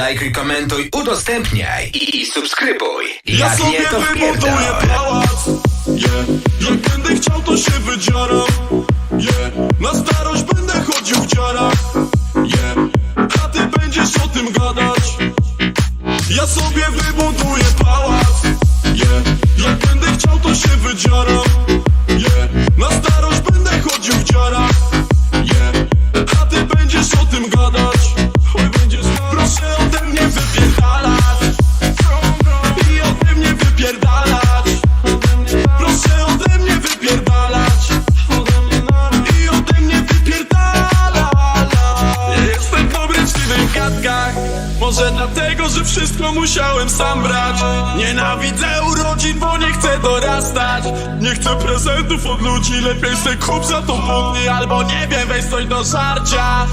Lajkuj, komentuj, udostępniaj i, i subskrybuj. Ja Jak sobie nie, to wybuduję pałac yeah. Jak będę chciał to się wydzieram yeah. Na starość będę chodził w dziarach yeah. A ty będziesz o tym gadać Ja sobie wybuduję pałac yeah. Jak będę chciał to się wydzieram ludzi Lepiej se kup za to budny Albo nie wiem, weź coś do żarcia.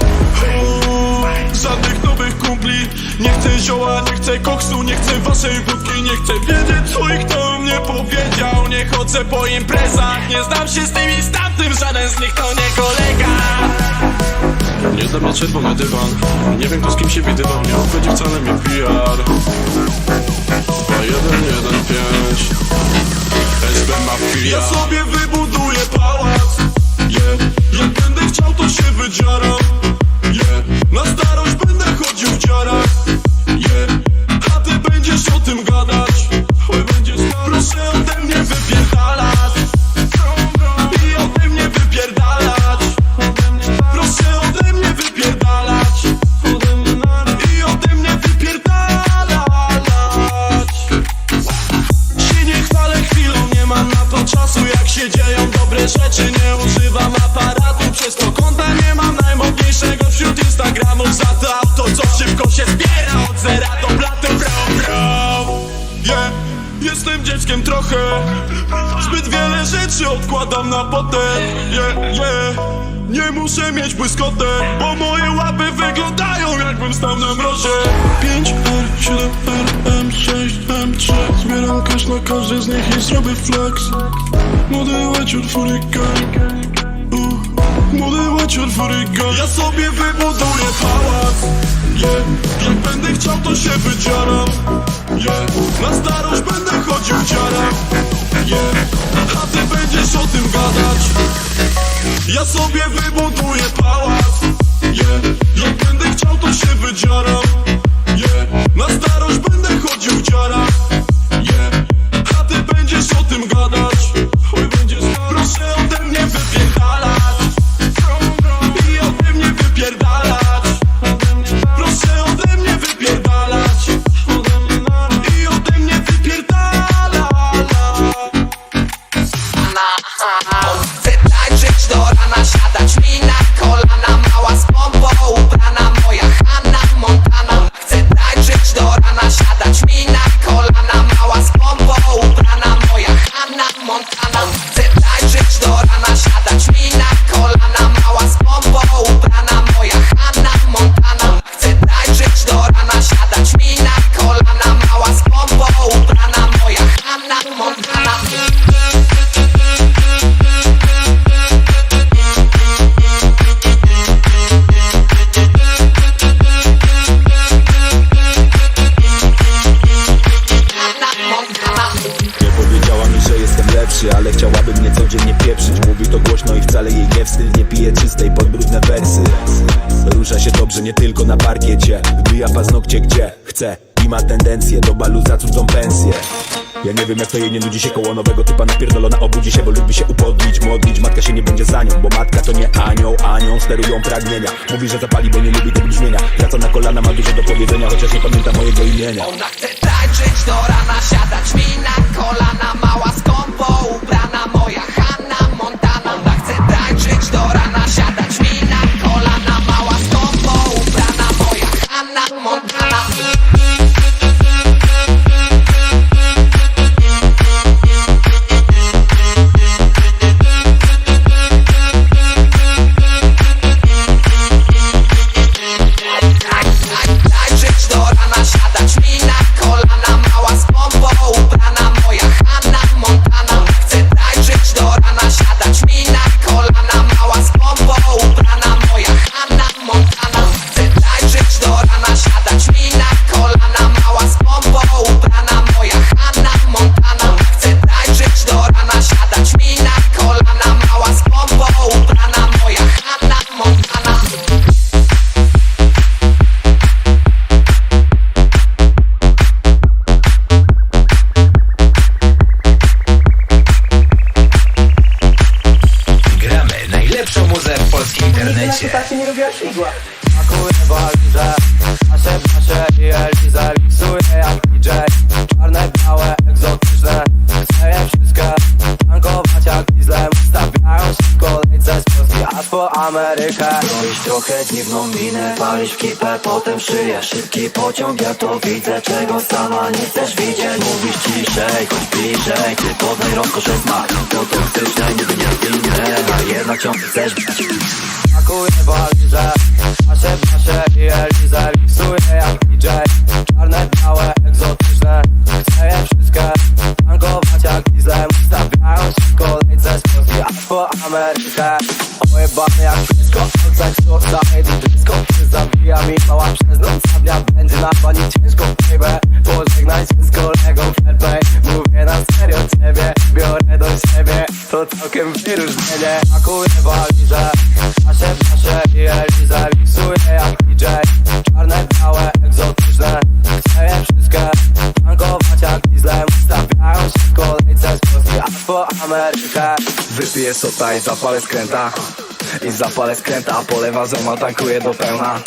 Uuu, Żadnych nowych kumpli. Nie chcę zioła, nie chcę koksu Nie chcę waszej wódki Nie chcę wiedzieć co i kto mnie powiedział. Nie chodzę po imprezach Nie znam się z tym i z tamtym Żaden z nich to nie kolega. Nie dla mnie czerwony dywan. Nie wiem kto z kim się widywam Nie obchodzi wcale mnie PR 2115 SB Mafia. Ja sobie wybuduję trochę. Zbyt wiele rzeczy odkładam na potem. Yeah, yeah. Nie muszę mieć błyskotek Bo moje łapy wyglądają jakbym stał na mrozie. 5R, 7R, M6, M3 Zbieram cash na każdy z nich i zrobię flex. Młody łaciur furykan uh, Młody łaciur furykan Ja sobie wybuduję pałac yeah. Jak będę chciał to się wydzieram Na starość będę chodził dziarach yeah. A ty będziesz o tym gadać ja sobie wybuduję pałac yeah. Jak będę chciał to się wydzieram yeah. Na starość będę chodził dziarach yeah. A ty będziesz o tym gadać tylko na parkiecie. Wbija paznokcie gdzie? Chce I ma tendencję Do balu za cudzą pensję. Ja nie wiem jak to jej nie nudzi się koło nowego typa. Napierdolona obudzi się, bo lubi się upodlić, modlić. Matka się nie będzie za nią, bo matka to nie anioł, anią sterują pragnienia. Mówi, że zapali, bo nie lubi tego brzmienia. Wraca na kolana, ma dużo do powiedzenia, chociaż nie pamięta mojego imienia. Ona chce tańczyć do rana, siadać mi na kolana Mała skąpo ubrana, moja Hanna dziwną minę, palisz w kipę, potem szyję Szybki pociąg, ja to widzę, czego sama nie chcesz widzieć. Mówisz ciszej, chodź bliżej, ty poznaj rozkosze smak To toksyczne, niby niewinne, a jednak ciągle chcesz być. Smakuje waliże Nasze, nasze i Eliza Miksuję jak DJ Czarne, białe, egzotyczne Chcę je wszystkie Tankować jak dieslem Stawiają się w kolejce z Polski aż Amerykę Ojebany jak wszystko Outside to blisko Ty zabija mi mała przez noc. A dnia będzie na pani ciężko baby Pożegnaj się z kolegą fairplay Mówię na serio ciebie Biorę do siebie. To całkiem wyróżnienie Smakuje waliże Nasze, nasze i Eliza Miksuję jak DJ Czarne, białe, egzotyczne. Chcę je wszystkie Tankować jak dieslem Stawiają się w kolejce z Polski aż po Amerykę Wypiję sota i zapalę skręta I zapalę skręta, polewa zoma, tankuję do pełna.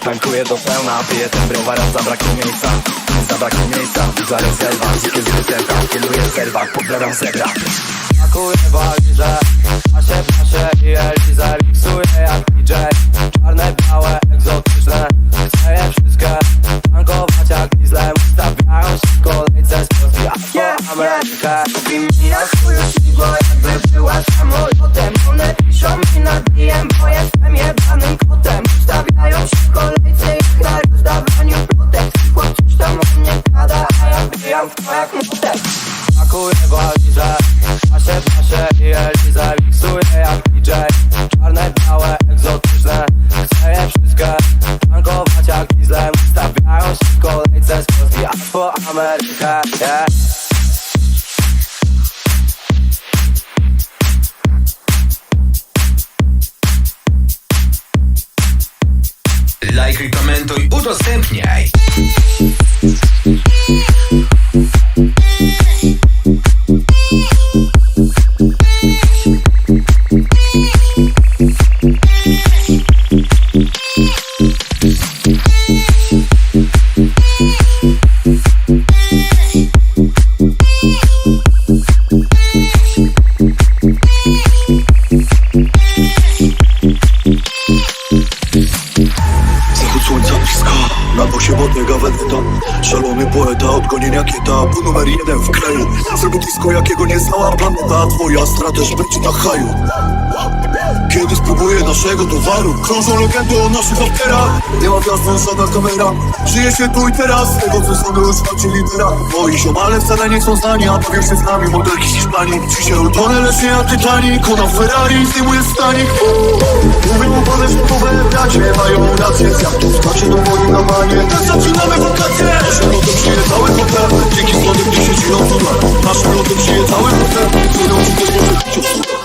Tankuję do pełna, piję ten browar, a zabrakło miejsca. Zabrakło miejsca, duża rezerwa, dzikie zwierzęta Kieruję w serwach, podbieram zebra Smakuje waliże Nasze, nasze i Eliza Miksuję jak DJ kraju disco jakiego nie znała planeta Twoja strata też będzie na haju. Kiedy spróbuję naszego towaru Krążą legendy o naszych afterach Nie ma gwiazd, żadna kamera. Żyje się tu i teraz. Tego co sądzę już macie lidera. Moi ziomale wcale nie są znani A bawią się z nami. Modelki z Hiszpanii Dzisiaj Ultone, lecz nie jak Titanic. Ona Ferrari zdejmuje stanik Mówią o pane sportowe bracie Mają rację, jak tu skacze do mojej na manie Tak zaczynamy Başka bir şeye tavır mısın? Seni uçuk geçmesi çok soğuk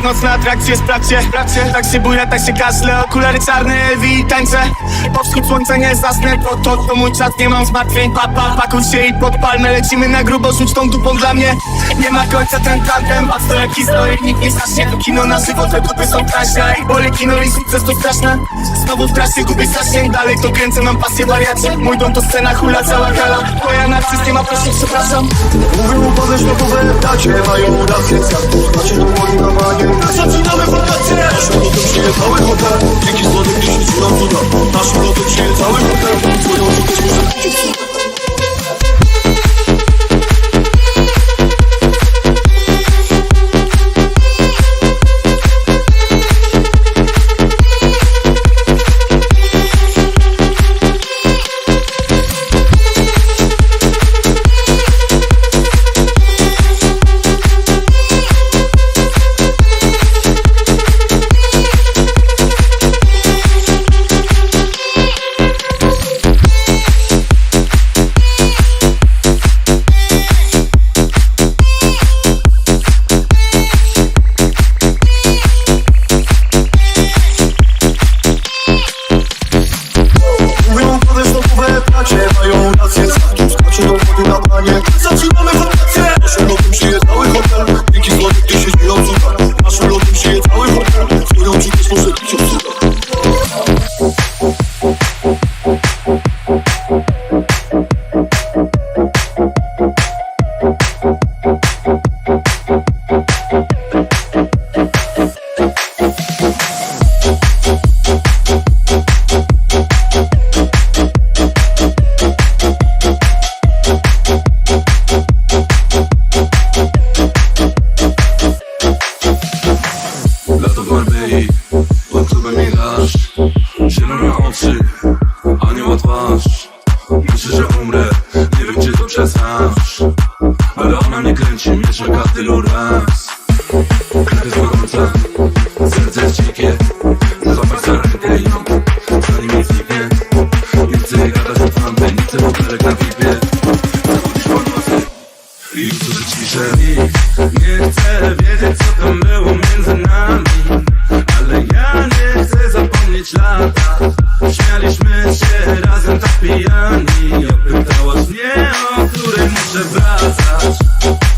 jak nocne atrakcje Sprawdźcie, sprawdźcie, tak się buja, tak się kaszle Okulary czarne, Ewi i Po wschód słońca nie zasnę, to, to, to mój czas Nie mam zmartwień, papa, pakuj się i podpalmy Lecimy na grubo, rzuć tą dupą dla mnie. Nie ma końca ten tandem, patrz to jak historii Nikt nie zacznie, to kino na żywo, te dupy są traśne I boli kino i sukces to straszne. Znowu w trasie gubię zasięg, dalej to kręcę, mam pasję wariacie. Mój dom to scena, hula cała gala. Twoja na wszystkie ma proszę, przepraszam. Mówią poze światowe bracie Mają rację, kręci mnie czeka tylu raz Krew gorąca, serce jest dzikie Złapać za rękę i mam, zanim nic zniknie Nie chcę gadać od tamtej, nie chcę butelek na pipie Zachodzisz po nocy i usłyszeć ciszę Nikt nie chce wiedzieć co tam było między nami. Ale ja nie chcę zapomnieć lata. Śmialiśmy się razem tak pijani. Pytałaś mnie, o której muszę wracać.